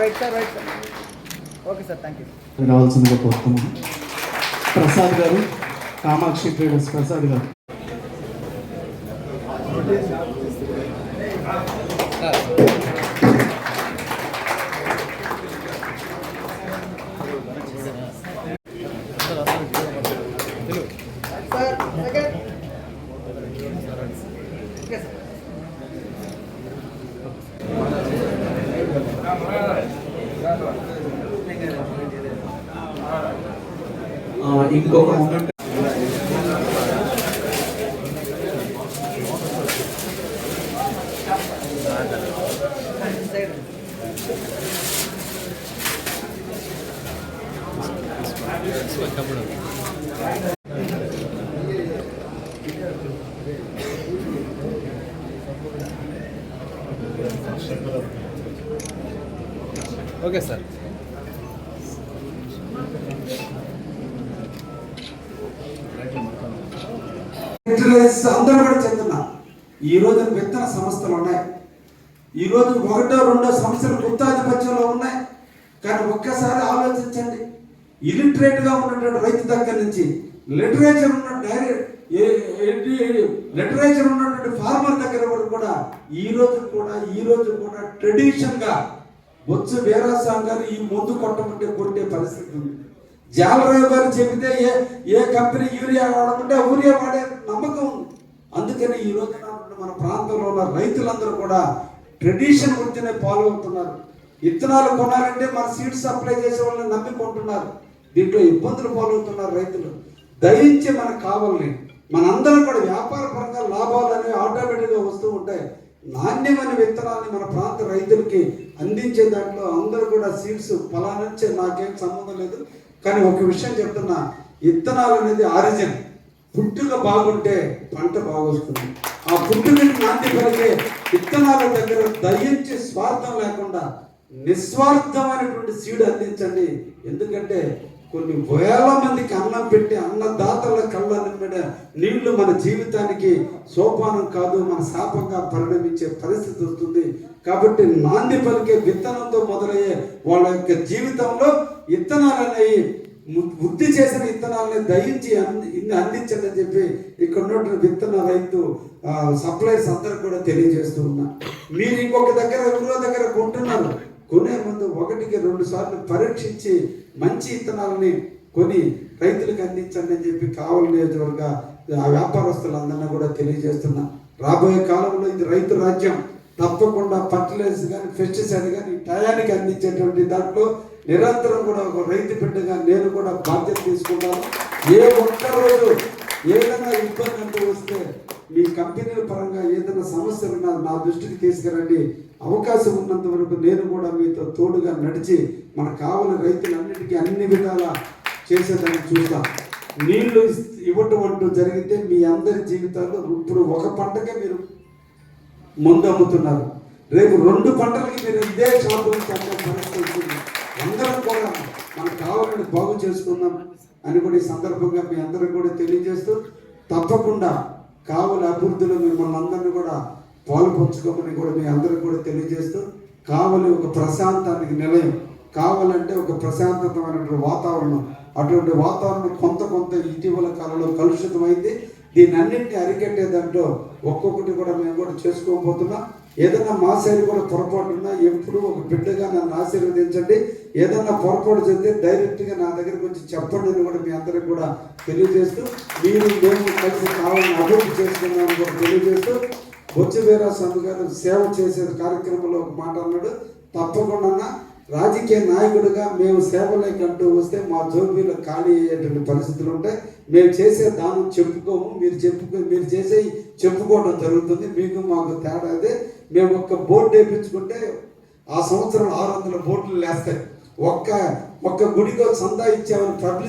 Right sir right sir. Okay sir thank you రావాల్సిందిగా కోరుతున్నాము ప్రసాద్ గారు కామాక్షి ట్రేడర్స్ ప్రసాద్ గారు. సార్ సెకండ్ ఆ, ఇంకొక మూమెంట్ సైడ్ ఓకే సార్. అందరూ కూడా చెందుతున్నారు ఈ రోజు విత్తన సంస్థలు ఉన్నాయి. ఈ రోజు ఒకటో రెండో సంస్థలు గుత్తాధిపత్యంలో ఉన్నాయి. కానీ ఒక్కసారి ఆలోచించండి ఇలిటరేట్గా ఉన్నటువంటి రైతు దగ్గర నుంచి లిటరేచర్ ఉన్న డైరెక్ట్ లిటరేచర్ ఉన్నటువంటి ఫార్మర్ దగ్గర వరకు కూడా ఈ రోజు కూడా ఈ రోజు కూడా ట్రెడిషన్గా బొత్స వీరాస్వామి గారు ఈ ముందు కొట్టమంటే కొట్టే పరిస్థితి ఉంది. జాలరావు గారు చెబితే ఏ ఏ కంపెనీ యూరియా వాడమంటే యూరియా వాడే నమ్మకం ఉంది. అందుకని ఈ రోజున మన ప్రాంతంలో ఉన్న రైతులందరూ కూడా ట్రెడిషన్ వృత్తినే ఫాలో అవుతున్నారు విత్తనాలు కొనాలంటే మన సీడ్ సప్లై చేసే వాళ్ళని నమ్మి కొంటున్నారు. దీంట్లో ఇబ్బందులు పాలవుతున్నారు రైతులు. దయించి మనకు కావాలని. మనందరం కూడా వ్యాపార పరంగా లాభాలు అనేవి ఆటోమేటిక్గా వస్తూ ఉంటాయి. నాణ్యమైన విత్తనాన్ని మన ప్రాంత రైతులకి అందించే దాంట్లో అందరూ కూడా సీడ్స్ ఫలానిచ్చే నాకేం సంబంధం లేదు. కానీ ఒక విషయం చెప్తున్నా విత్తనాలు అనేది ఆరిజిన్. పుట్టుక బాగుంటే పంట బాగొస్తుంది. ఆ పుట్టుకని నాంది పలికే విత్తనాల దగ్గర దయించి స్వార్థం లేకుండా నిస్వార్థమైనటువంటి సీడ్ అందించండి. ఎందుకంటే కొన్ని వేల మందికి అన్నం పెట్టి అన్నదాతల కళ్ళ నిండిన నీళ్ళు మన జీవితానికి సోపానం కాదు మన శాపంగా పరిణమించే పరిస్థితి వస్తుంది. కాబట్టి నాంది పలికే విత్తనంతో మొదలయ్యే వాళ్ళ యొక్క జీవితంలో విత్తనాలు అనేవి వృద్ధి చేసిన విత్తనాలని దయించి అంది ఇన్ని అందించండి అని చెప్పి ఇక్కడ ఉన్నటువంటి విత్తన రైతు సప్లైస్ అందరికి కూడా తెలియజేస్తూ ఉన్నా. మీరు ఇంకొక దగ్గర ఎవరో దగ్గర కొంటున్నారు కొనే ముందు ఒకటికి రెండు సార్లు పరీక్షించి మంచి ఇత్తనాలని కొని రైతులకు అందించండి అని చెప్పి కావలి నియోజకవర్గ ఆ వ్యాపారస్తులందరినీ కూడా తెలియజేస్తున్నా. రాబోయే కాలంలో ఇది రైతు రాజ్యం. తప్పకుండా ఫర్టిలైజర్ కానీ పెస్టిసైడ్ కానీ టయానికి అందించేటువంటి దాంట్లో నిరంతరం కూడా ఒక రైతు బిడ్డగా నేను కూడా బాధ్యత తీసుకుంటాను. ఏ ఒక్క రోజు ఏదైనా ఇబ్బంది అంటూ వస్తే మీ కంపెనీల పరంగా ఏదైనా సమస్యలు ఉన్నా నా దృష్టికి తీసుకురండి. అవకాశం ఉన్నంత వరకు నేను కూడా మీతో తోడుగా నడిచి మనకు కావాలని రైతులన్నిటికీ అన్ని విధాలా చేసేదాన్ని చూస్తాం. నీళ్ళు ఇవ్వటం అంటూ జరిగితే మీ అందరి జీవితాల్లో ఇప్పుడు ఒక పంటకే మీరు ముందు అమ్ముతున్నారు రేపు రెండు పంటలకి మీరు ఇదే షాపు పరిస్థితి అందరం కూడా మనకు కావాలని బాగు చేసుకుందాం అని కూడా ఈ సందర్భంగా మీ అందరికి కూడా తెలియజేస్తూ తప్పకుండా కావలి అభివృద్ధిలో మిమ్మల్ని అందరినీ కూడా పాల్పంచుకోమని కూడా మీ అందరికి కూడా తెలియజేస్తూ కావలి ఒక ప్రశాంతానికి నిలయం. కావాలంటే ఒక ప్రశాంతతమైనటువంటి వాతావరణం. అటువంటి వాతావరణం కొంత కొంత ఇటీవల కాలంలో కలుషితమైంది. దీన్ని అన్నింటినీ అరికట్టే దాంట్లో ఒక్కొక్కటి కూడా మేము కూడా చేసుకోబోతున్నాం. ఏదన్నా మా సైడ్ కూడా పొరపాటు ఉన్నా ఎప్పుడు ఒక బిడ్డగా నన్ను ఆశీర్వదించండి. ఏదన్నా పొరపాటు చెప్తే డైరెక్ట్గా నా దగ్గరకు వచ్చి చెప్పండి అని కూడా మీ అందరికి కూడా తెలియజేస్తూ మీరు మేము కలిసి కావాలని అభివృద్ధి చేసుకున్నామని కూడా తెలియజేస్తూ బొచ్చు స్వామి గారు సేవ చేసే కార్యక్రమంలో ఒక మాట అన్నాడు. తప్పకుండా రాజకీయ నాయకుడిగా మేము సేవలోకి అంటూ వస్తే మా జోబీలో ఖాళీ అయ్యేటువంటి పరిస్థితులు ఉంటాయి. మేము చేసే దానం చెప్పుకోము. మీరు చెప్పుకో మీరు చేసే చెప్పుకోవడం జరుగుతుంది. మీకు మాకు తేడా అదే. మేము ఒక్క బోర్డు వేయించుకుంటే ఆ సంవత్సరం ఆరు వందల బోట్లు లేస్తాయి. ఒక్క ఒక్క గుడికో చందా ఇచ్చామని పబ్లిక్